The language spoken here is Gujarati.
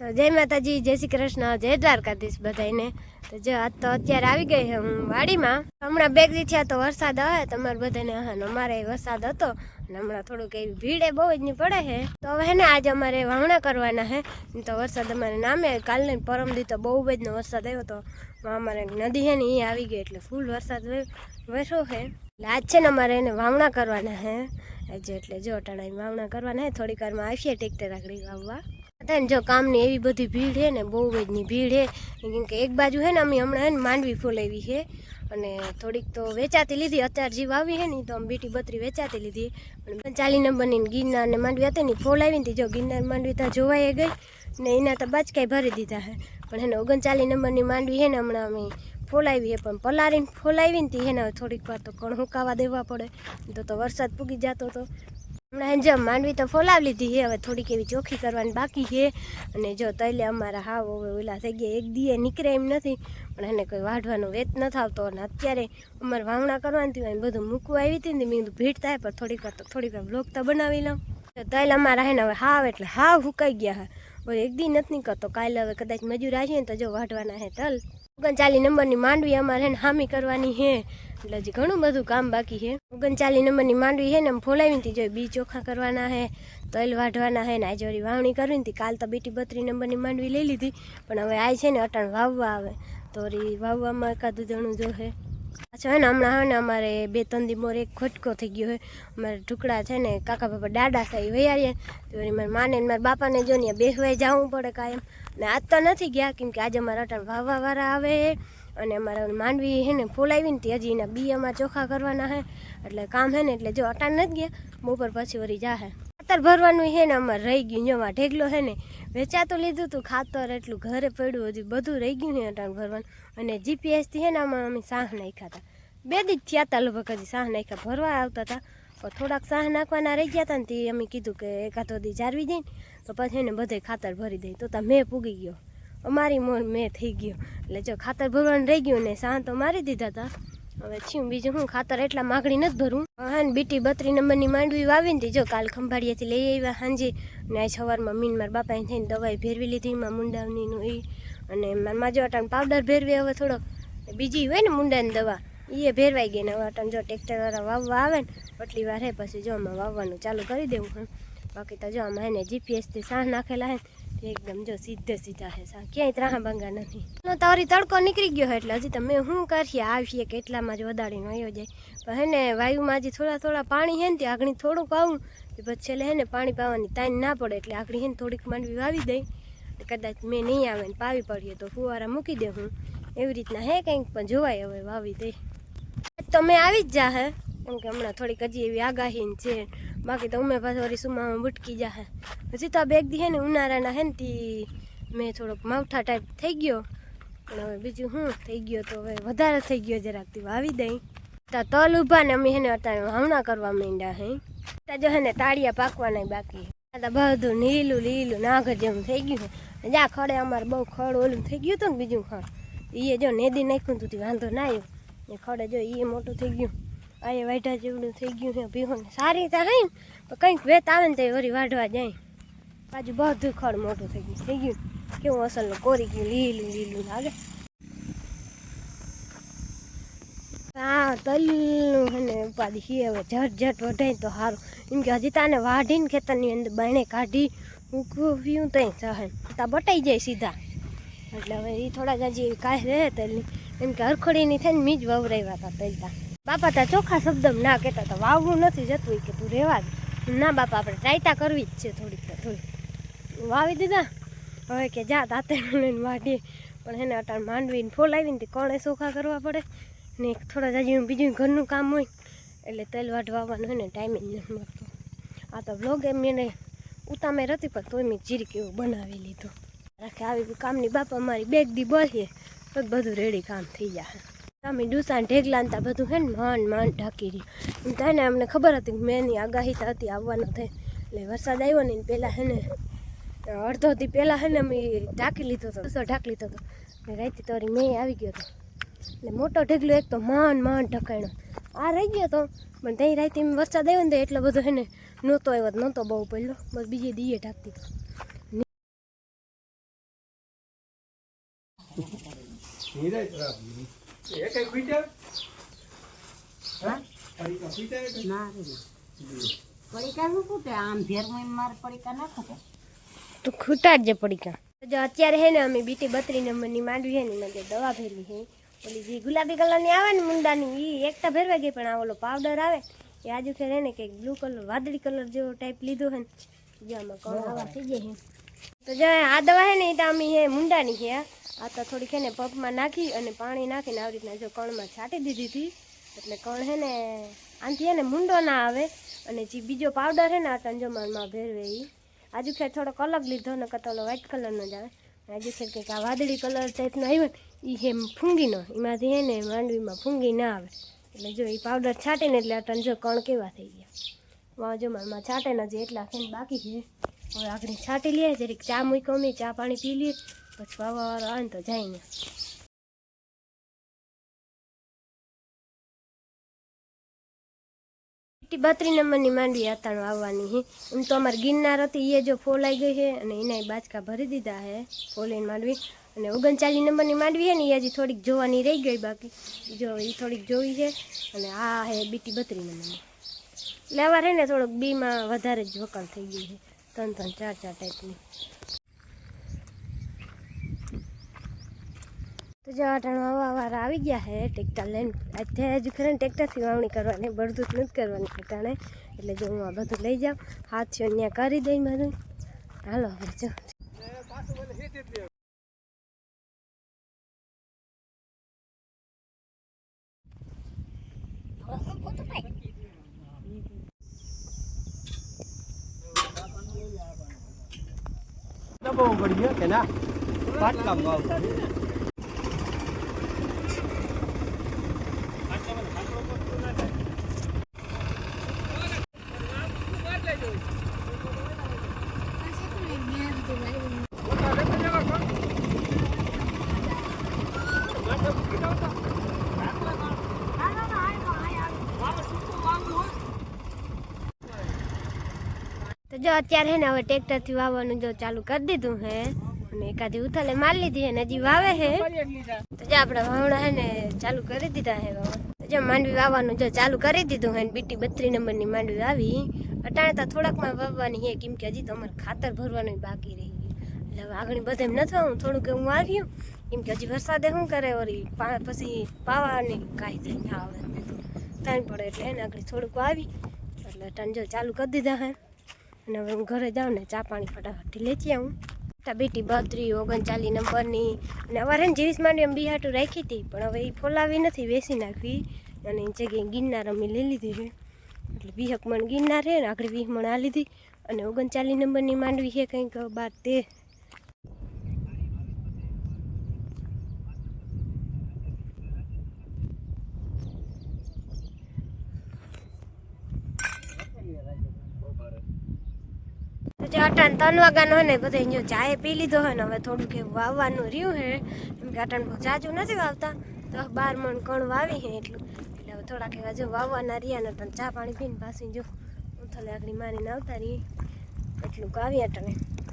તો જય માતાજી, જય શ્રી કૃષ્ણ, જય દ્વારકાધીશ બધાને તો જો, આજ તો અત્યારે આવી ગઈ છે હું વાડીમાં. હમણાં બેગ થયા તો વરસાદ આવે તમારે બધાને, હા અમારે વરસાદ હતો અને હમણાં થોડુંક એવી ભીડે બહુ જ નહીં પડે છે. તો હવે ને, આજે અમારે વાવણા કરવાના છે. તો વરસાદ અમારે નામે, કાલને પરમ દી તો બહુ જ વરસાદ આવ્યો તો અમારે નદી છે ને એ આવી ગઈ એટલે ફૂલ વરસાદ વરસો છે. આજ છે ને, અમારે એને વાવણા કરવાના છે. એટલે જો, અટાણા વાવણા કરવાના છે, થોડીક વારમાં આવશે ટ્રેક્ટર આગળ વાવવા. અત્યારે જો કામની એવી બધી ભીડ છે ને, બહુ જ ની ભીડ છે. કેમ કે એક બાજુ છે ને, અમે હમણાં હે ને માંડવી ફોલાવી છે. અને થોડીક તો વેચાતી લીધી, અત્યારે જીવ આવી છે ને તો અમે બીટી બત્રી વેચાતી લીધી. પણ ચાલી નંબરની ગિરનાર ને માંડવી હતી ને ફોલાવી ને જો ગિરનાર માંડવી ત્યાં જોવાઈ ગઈ. ને એના તો બાચકાઈ ભરી દીધા છે. પણ એને ઓગણચાલીસ નંબરની માંડવી છે ને, હમણાં અમે ફોલાવી પણ પલારીને ફોલાવી ને તી છે થોડીક વાર તો કણ હુકાવા દેવા પડે. તો તો વરસાદ પૂગી જતો હતો હમણાં જેમ માંડવી તો ફોલાવી લીધી છે, હવે થોડીક એવી ચોખ્ખી કરવાની બાકી છે. અને જો તૈલે અમારા હાવ હવે ઓલા થઈ ગયા, એક દીએ નીકળે એમ નથી, પણ એને કોઈ વાઢવાનો વેત નથી આવતો અને અત્યારે અમારે વાવણા કરવાની હતી બધું મૂકવા આવી હતી ને, મેં કીધું ભીડ થાય, પણ થોડીક વાર થોડીક વાર બ્લોક તો બનાવી લઉં. તો તૈલ અમારા હે ને હવે હાવ એટલે હાવ હુકાઈ ગયા હવે એક દી નથી નીકળતો. કાલે હવે કદાચ મજૂર આવીએ ને તો જો વાઢવાના હે તલ ઓગણચાલીસ નંબરની માંડવી અમારે હે હામી કરવાની હે એટલે હજી ઘણું બધું કામ બાકી છે. ઓગણચાલીસ નંબરની માંડવી છે ને એમ ફોલાવીને જોઈ બી ચોખા કરવાના છે, તલ વાઢવાના છે ને આજે વળી વાવણી કરવી હતી કાલ તો બીટી બત્રી નંબરની માંડવી લઈ લીધી. પણ હવે આ છે ને અટાણ વાવવા આવે. તો વળી વાવવામાં એકાદું જણું જો છે ને, હમણાં હે ને અમારે બે ત્રણ દી મોર એક ખોટકો થઈ ગયો હોય અમારે ઢુકડા છે ને, કાકા બાપા દાડા થાય વૈયારીએ તો મારા માને મારા બાપાને જો ને બેસવાય જવું પડે કાયમ. ને આજ તો નથી ગયા, કેમ કે આજે અમારા અટાણ વાવવાવાળા આવે અને અમારે માંડવી હે ને ફોલાવી ને હજી એના બી અમારે ચોખા કરવાના હે. એટલે કામ હે ને, એટલે જો અટાણ નથી ગયા બપોર પછી વળી જાહે. ખાતર ભરવાનું હે ને, અમારે રહી ગયું આ ઢેગલો હે ને, વેચાતું લીધું હતું ખાતર એટલું ઘરે પડ્યું, હજી બધું રહી ગયું ને અટાણ ભરવાનું. અને જીપીએસથી હે ને, આમાં અમે સાહ નાખ્યા હતા બે દી થયા હતા લગભગ હજી સાહ નાખ્યા, ભરવા આવતા હતા પણ થોડાક સાહ નાખવાના રહી ગયા હતા ને, તે અમે કીધું કે એકાદો દી જાળવી ને, તો પછી એને બધે ખાતર ભરી દઈ. તો તા મેં પૂગી ગયો. અમારી મોર મેં થઈ ગયો. એટલે જો ખાતર ભરવાનું રહી ગયું ને, સાહ તો મારી દીધા હતા હવે છું બીજું હું ખાતર એટલા માગણી નથી ભરું. હા ને બીટી બત્રી નંબરની માંડવી વાવીને જો કાલ ખંભાળિયાથી લઈ આવ્યા સાંજે ને સવારમાં મીન મારા બાપાએ થઈને દવાઈ ભેરવી લીધી. એમાં મુંડાવનીનું એ અને મારા માજો અટાણ પાવડર ભેરવી હવે થોડોક બીજી હોય ને મુંડાની દવા. એ ભેરવાઈ ગઈ ને હવે જો ટ્રેક્ટરવાળા વાવવા આવે ને, એટલી વાર હે પછી જો આમાં વાવવાનું ચાલુ કરી દેવું હે બાકી તો જો આમાં એને જીપીએસથી સાહ નાખેલા હે એકદમ જો સીધે સીધા હે સા ક્યાંય ત્રાહા ભંગા નથી. તારી તડકો નીકળી ગયો એટલે હજી તમે શું કરીએ? આવીએ કેટલામાં જ વધારીને વયો જાય. પણ હે ને વાયુમાં હજી થોડા થોડા પાણી હે ને તે આગળ થોડુંક પાવું પછી છેલ્લે હે ને પાણી પાવાની તાઈન ના પડે, એટલે આગળ હે ને થોડીક માંડવી વાવી દઈ. કદાચ મેં નહીં આવે ને પાવી પડીએ, તો ફુવારા મૂકી દે હું. એવી રીતના હે કંઈક, પણ જોવાય હવે વાવી દઈ. તમે આવી જ જા હે. કેમ કે હમણાં થોડીક હજી એવી આગાહી ને છે. બાકી તો અમે પાછું વળી સુમામાં બુટકી જાહે. હજી તો આ બેગ દી હે ને ઉનાળાના હે ને તી મેં થોડોક માવઠા ટાઈપ થઈ ગયો. પણ હવે બીજું શું થઈ ગયો તો હવે વધારે થઈ ગયો જરાક તી વાવી દઈ. તા તલ ઊભા ને અમે હે ને અત્યારે વાવણા કરવા માંડ્યા હે. તા જો હે ને તાળિયા પાકવાના બાકી બધું નીલું લીલું નાગર જેવું થઈ ગયું છે જા ખડે અમારે બહુ ખડ ઓલું થઈ ગયું હતું ને બીજું ખડ. એ જો નેદી નાખ્યું તે વાંધો ના આવ્યો ને ખડે જો એ મોટું થઈ ગયું. એ વાઢા જેવડું થઈ ગયું છે, ભીહોને સારી રીતે હઈ પણ કંઈક વેત આવે ને તો વળી વાઢવા જાય. બાજુ બધું ખડ મોટું થઈ ગયું થઈ ગયું. કેવું અસલ કોરી ગયું, લીલું લીલું લાગે. હા તલ્લું અને ઉપાધિ હી હવે ઝટ ઝટ વઢાય તો સારું એમ કે હજી તાને વાઢીને ખેતરની અંદર બાણે કાઢી ઉકવ્યું તઈ ચાહે તા બટાઈ જાય સીધા. એટલે હવે એ થોડા જ હજી કાંઈ રહે તલની. એમ કે હરખોડીની થઈને મીજ વવરાવ્યા હતા તલતા. બાપા તા ચોખ્ખા શબ્દમાં ના કહેતા હતા વાવવું નથી જતું કે તું રહેવા દે. ના બાપા, આપણે ટ્રાયતા કરવી જ છે થોડીક તો થોડી વાવી દીધા? હવે કે જા તાતે લઈને વાઢીએ પણ એને અટાણ માંડવીને ફોલાવીને તે કોણે ચોખા કરવા પડે? ને થોડા જાજી બીજું ઘરનું કામ હોય, એટલે તેલ વાઢવાનું હોય ને ટાઈમિંગ નથી મળતો. આ તો બ્લોગ એમ એને ઉતામે હતી, પણ તોય મેં જીરીક એવું બનાવી લીધું. રાખે આવી કામની બાપા મારી બેગ દી બોલીએ તો બધું રેડી કામ થઈ જાય તમે ડુસાન ઢેગલા તા બધું હે ને માન માન ઢાંકી રહ્યું. ને અમને ખબર હતી કે મેં આગાહી થતી હતી આવવાનો થાય. એટલે વરસાદ આવ્યો ને પહેલાં હે ને, અડધો દી પહેલાં હે ને અમે ઢાંકી લીધો હતો ઢાંકી લીધો હતો રાતે તો મેં આવી ગયો હતો એટલે મોટો ઢેગલો એક તો માન માંડ ઢકાણો આ રહી ગયો તો, પણ ત્યાં રાતે વરસાદ આવ્યો ને એટલો બધો હે ને નહોતો આવ્યો, નહોતો બહુ પડ્યો. બસ બીજે દીએ ઢાંકતી હતો એ કઈ ખૂટ્યા હા? પડીકા ખૂટ્યા ના રે પડીકા શું ખૂટે? આમ મારે પડીકા ના ખૂટે? તો ખૂટાડજે પડીકા. જો અત્યારે હે ને અમે બીટી બત્રી નંબરની માંડવી હે ને એમાં જે દવા ભેરવી હે ઓલી જે ગુલાબી કલરની આવે ને મુંડાની એ એકતા ભેરવા ગઈ પણ આ ઓલો પાવડર આવે એ આજુ ખેર હે ને કંઈક બ્લુ કલર વાદળી કલર જેવો ટાઈપ લીધો હે ને જો આમાં કણ આવા થઈ જાય હે. તો જો આ દવા હે ને એ તો અમે હે મુંડાની છે આ તો થોડીક એને પંપમાં નાખી અને પાણી નાખીને આવી રીતના જો કણમાં છાંટી દીધી હતી. એટલે કણ હે ને આનાથી હે ને મુંડો ના આવે અને જે બીજો પાવડર હે ને આ તંજોમાનમાં ભેરવે એ આજુ ખેર થોડોક અલગ લીધો ને કતોલો વ્હાઇટ કલરનો જ આવે. આજુ ખેર કંઈક આ વાદળી કલર ટાઈપનો આવ્યો ને એ હે ફૂંગીનો એમાંથી હે ને માંડવીમાં ફૂંગી ના આવે. એટલે જો એ પાવડર છાંટીને એટલે આ જો કણ કેવા થઈ ગયા. વાહ જો મારમાં છાંટે ને જે એટલા બાકી છે. હવે આગળ છાંટી લઈએ જરીક ચા મૂકો ચા પાણી પી લઈએ. પછી વાવાવાળો આવે ને તો જાય ને. બત્રી નંબરની માંડવી અતાણું આવવાની છે એમ તો અમારે ગિરનાર હતી એ જો ફોલાઈ ગઈ છે અને એના બાચકા ભરી દીધા છે ફોલીને માંડવી. અને ઓગણચાલીસ નંબરની માંડવી છે ને એ હજી થોડીક જોવાની રહી ગઈ બાકી. જો એ થોડીક જોવી છે અને આ છે બીટી બત્રી નંબરની. એટલે આવા રહે ને થોડોક બીમાં વધારે જ વકાલ થઈ ગઈ છે ત્રણ ત્રણ ચાર ચાર ટાઈપની તો જે અટાણું આવા આવી ગયા છે ટ્રેક્ટર લઈને અત્યારે હજુ ખરે ટ્રેક્ટરથી વાવણી કરવાની બળદૂત નથી કરવાની અટાણે એટલે જો હું આ બધું લઈ જાઉં. હાથ છે કરી દઈ બધું હાલો, હવે જો. દબાવવું પડી કે ના. પાટલામાં વાવ તો જો અત્યારે હે ને હવે ટ્રેક્ટરથી વાવવાનું જો ચાલુ કરી દીધું હે, અને એકાદી ઉથલે મારી લીધી હે હજી વાવે હે. તો જે આપણે વાવણા હે ને ચાલુ કરી દીધા હે જો માંડવી વાવવાનું જો ચાલુ કરી દીધું હે બીટી બત્રી નંબરની માંડવી આવી અટાણે તો થોડાકમાં વાવવાની હે, કેમ કે હજી તો અમારે ખાતર ભરવાનું બાકી રહી એટલે હવે આગળ બધે એમ નથી વાવું, થોડુંક હું આવ્યું કેમ કે હજી વરસાદે શું કરે, વળી પછી પાવાની કાંઈ થઈ ના આવે તાણ પડે એટલે એને આગળ થોડુંક આવી એટલે અટાણે જો ચાલુ કરી દીધા હે. અને હવે હું ઘરે જાઉં ને ચા પાણી ફટાફટ લેતી આવું. તા બેટી બત્રી ઓગણચાલીસ નંબરની. અને અમારે ને જીવીસ માંડી એમ બિહાટું રાખી હતી, પણ હવે એ ફોલાવી નથી બેસી નાખવી અને જગ્યાએ ગિરનાર અમે લઈ લીધી છે. એટલે વીહક મણ ગિરનાર છે ને, આગળ વીસ મણ આ લીધી. અને ઓગણચાલીસ નંબરની માંડવી છે કંઈક બાર તેર. તો જે અટાણ ત્રણ વાગ્યાનો હોય ને, બધે અહીંયા ચાય પી લીધો હોય ને, હવે થોડુંક એવું વાવવાનું રહ્યું હે. કેમ કે અટાણ બહુ જાજુ નથી વાવતા. તો બાર મણ કણ વાવી હે એટલું. એટલે હવે થોડાક એવા જો વાવવાના રહ્યા ને, પણ ચા પાણી પીને પાછી જો ઉથલે આગળ મારીને આવતા રહીએ. એટલું કાવી અટાણે.